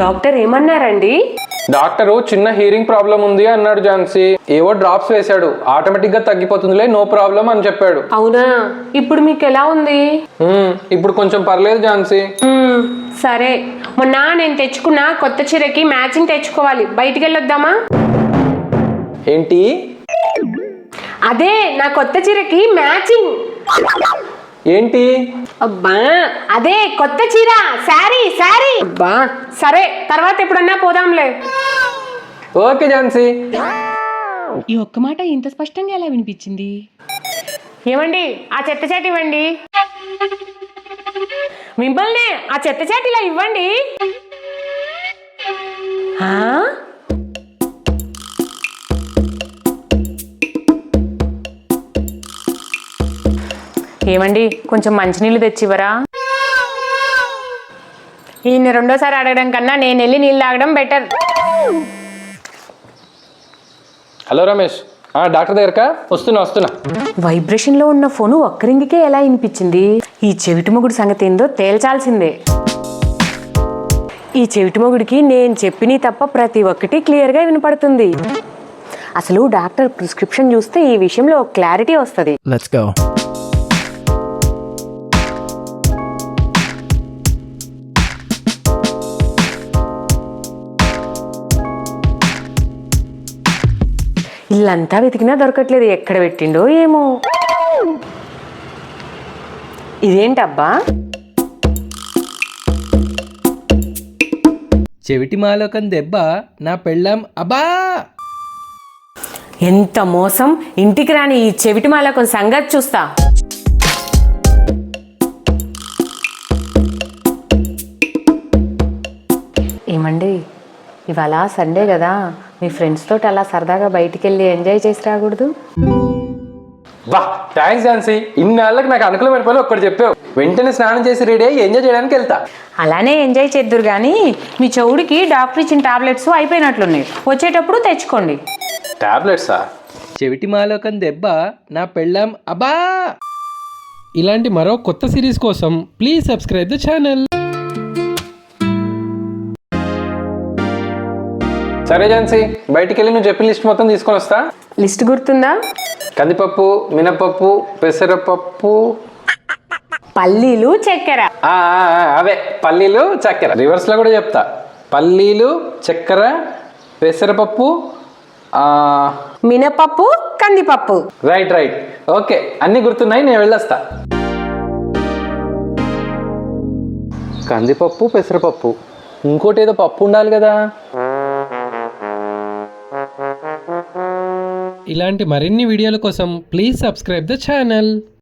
Doctor ఏమన్నారండి? Doctor చిన్న hearing problem ఉంది అన్నాడు ఝాన్సీ. ఏవో డ్రాప్స్ వేశాడు. ఆటోమేటిక్గా తగ్గిపోతుందిలే నో ప్రాబ్లం అని చెప్పాడు. అవునా? ఇప్పుడు మీకు ఎలా ఉంది? "మ్మ్, ఇప్పుడు కొంచెం పర్లేదు ఝాన్సీ. మ్మ్, సరే. మొన్న నేను తెచ్చుకున్న కొత్త చీరకి మ్యాచింగ్ తెచ్చుకోవాలి. బయటికి వెళ్ళొద్దామా ఏంటి? అదే నా కొత్త చీరకి మ్యాచింగ్. ఏంటి? అబ్బా అదే కొత్త చీర శారీ శారీ. అబ్బా. సరే తర్వాత ఎప్పుడన్నా పోదాంలే. ఓకే ఝాన్సీ. ఈ ఒక్క మాట ఇంత స్పష్టంగా ఎలా వినిపించింది? ఏమండి ఆ చెత్త చాటి ఇవ్వండి. మిమ్మల్ని ఆ చెత్త చాటి ఇలా ఇవ్వండి. ఆ? ఏమండి కొంచెం మంచినీళ్ళు తెచ్చివరా ఈయన రెండోసారి అడగడం కన్నా నేను వెళ్ళి నీళ్ళు తాగడం బెటర్ హలో రమేష్. ఆ డాక్టర్ దగ్గరకా? వస్తున్నా వస్తున్నా. వైబ్రేషన్లో ఉన్న ఫోను ఒక్కరింగికే ఎలా వినిపించింది? ఈ చెవిటి మొగుడు సంగతి ఏందో తేల్చాల్సిందే. ఈ చెవిటి మొగుడికి నేను చెప్పిన తప్ప ప్రతి ఒక్కటి క్లియర్గా వినపడుతుంది. అసలు డాక్టర్ ప్రిస్క్రిప్షన్ చూస్తే ఈ విషయంలో క్లారిటీ వస్తుంది. Let's go. ఇల్లంతా వెతికినా దొరకట్లేదు. ఎక్కడ పెట్టిండో ఏమో. ఇదేంటబ్బా? చెవిటి మాలోకం దెబ్బ నా పెళ్ళాం అబా ఎంత మోసం? ఇంటికి రాని ఈ చెవిటి మాలకం సంగతి చూస్తా. ఏమండి? ఇవాళ సండే కదా. మీ ఫ్రెండ్స్ తోటి అలా సరదాగా బయటికి వెళ్ళి ఎంజాయ్ చేసి రాకూడదు. బా థ్యాంక్స్ ఝాన్సీ ఇన్నాళ్ళకి నాకు అనుకూలమైన పని ఒక్కటి చెప్పావు. వెంటనే స్నానం చేసి రెడీ అయ్యి ఎంజాయ్ చేయడానికి వెళ్తా. అలానే ఎంజాయ్ చేద్దురు కానీ మీ చెవుడికి డాక్టర్ ఇచ్చిన టాబ్లెట్స్ అయిపోయినట్లున్నాయి. వచ్చేటప్పుడు తెచ్చుకోండి. టాబ్లెట్సా? చెవిటి మాలోకం దెబ్బ నా పెళ్ళాం అబా ఇలాంటి మరో కొత్త సిరీస్ కోసం ప్లీజ్ సబ్స్క్రైబ్ ద ఛానల్ సరే ఝాన్సీ బయటికి వెళ్ళి నువ్వు చెప్పిన లిస్ట్ మొత్తం తీసుకొని వస్తా. లిస్ట్ గుర్తుందా? కందిపప్పు మినపప్పు పెసరపప్పు. పల్లీలు చక్కెర. ఆ, ఆ, ఆ, అవే పల్లీలు చక్కెర. రివర్స్లో కూడా చెప్తా. పల్లీలు చక్కెర పెసరపప్పు మినపప్పు కందిపప్పు. రైట్ రైట్ ఓకే అన్నీ గుర్తున్నాయి నేను వెళ్ళొస్తా. కందిపప్పు పెసరపప్పు. ఇంకోటి ఏదో పప్పు ఉండాలి కదా. ఇలాంటి మరిన్ని వీడియోల కోసం ప్లీజ్ సబ్స్క్రైబ్ ద ఛానల్